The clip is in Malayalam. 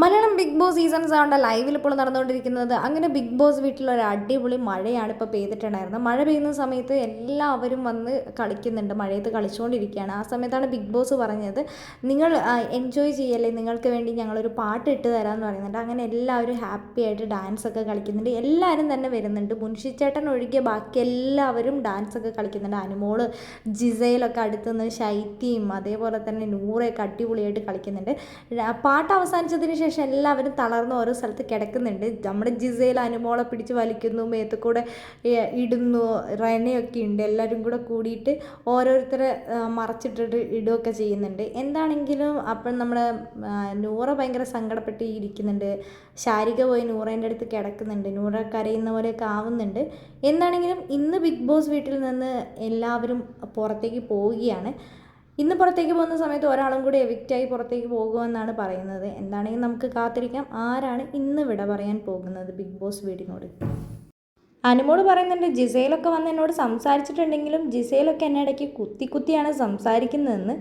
മലയാളം ബിഗ് ബോസ് സീസൺ ആണ് ലൈവിൽ ഇപ്പോൾ നടന്നുകൊണ്ടിരിക്കുന്നത്. അങ്ങനെ ബിഗ് ബോസ് വീട്ടിൽ ഒരു അടിപൊളി മഴയാണ് ഇപ്പോൾ പെയ്തിട്ടുണ്ടായിരുന്നത്. മഴ പെയ്യുന്ന സമയത്ത് എല്ലാവരും വന്ന് കളിക്കുന്നുണ്ട്. മഴയത്ത് കളിച്ചുകൊണ്ടിരിക്കുകയാണ്. ആ സമയത്താണ് ബിഗ് ബോസ് പറഞ്ഞത് നിങ്ങൾ എൻജോയ് ചെയ്യല്ലേ? നിങ്ങൾക്ക് വേണ്ടി ഞങ്ങളൊരു പാട്ട് ഇട്ട് തരാമെന്ന് പറയുന്നുണ്ട്. അങ്ങനെ എല്ലാവരും ഹാപ്പി ആയിട്ട് ഡാൻസ് ഒക്കെ കളിക്കുന്നുണ്ട്. എല്ലാവരും തന്നെ വരുന്നുണ്ട്. മുൻഷിച്ചേട്ടൻ ഒഴികെ ബാക്കി എല്ലാവരും ഡാൻസ് ഒക്കെ കളിക്കുന്നുണ്ട്. അനുമോൾ ജിസയിലൊക്കെ അടുത്തുനിന്ന് ശൈത്യയും അതേപോലെ തന്നെ നൂറയൊക്കെ അടിപൊളിയായിട്ട് കളിക്കുന്നുണ്ട്. പാട്ട് അവസാനിച്ചതിന് ശേഷം എല്ലാവരും തളർന്ന് ഓരോ സ്ഥലത്ത് കിടക്കുന്നുണ്ട്. നമ്മുടെ ജിസയിൽ അനുമോളെ പിടിച്ച് വലിക്കുന്നു മേത്ത് കൂടെ ഇടുന്നു റെനയൊക്കെ ഉണ്ട്. എല്ലാവരും കൂടെ കൂടിയിട്ട് ഓരോരുത്തരെ മറച്ചിട്ടിട്ട് ഇടുകയൊക്കെ ചെയ്യുന്നുണ്ട്. എന്താണെങ്കിലും അപ്പം നമ്മുടെ നൂറ ഭയങ്കര സങ്കടപ്പെട്ട് ഇരിക്കുന്നുണ്ട്. ശാരിക പോയി നൂറേന്റെ അടുത്ത് കിടക്കുന്നുണ്ട്. നൂറ കരയുന്ന പോലെയൊക്കെ ആവുന്നുണ്ട്. എന്താണെങ്കിലും ഇന്ന് ബിഗ് ബോസ് വീട്ടിൽ നിന്ന് എല്ലാവരും പുറത്തേക്ക് പോവുകയാണ്. ഇന്ന് പുറത്തേക്ക് പോകുന്ന സമയത്ത് ഒരാളും കൂടി എവിക്റ്റായി പുറത്തേക്ക് പോകുമെന്നാണ് പറയുന്നത്. എന്താണെങ്കിലും നമുക്ക് കാത്തിരിക്കാം. ആരാണ് ഇന്ന് വിട പറയാൻ പോകുന്നത് ബിഗ് ബോസ് വീടിനോട്? അനുമോട് പറയുന്നുണ്ട് ജിസയിലൊക്കെ വന്ന് എന്നോട് സംസാരിച്ചിട്ടുണ്ടെങ്കിലും ജിസയിലൊക്കെ എന്നെ ഇടയ്ക്ക് കുത്തി കുത്തിയാണ് സംസാരിക്കുന്നതെന്ന്.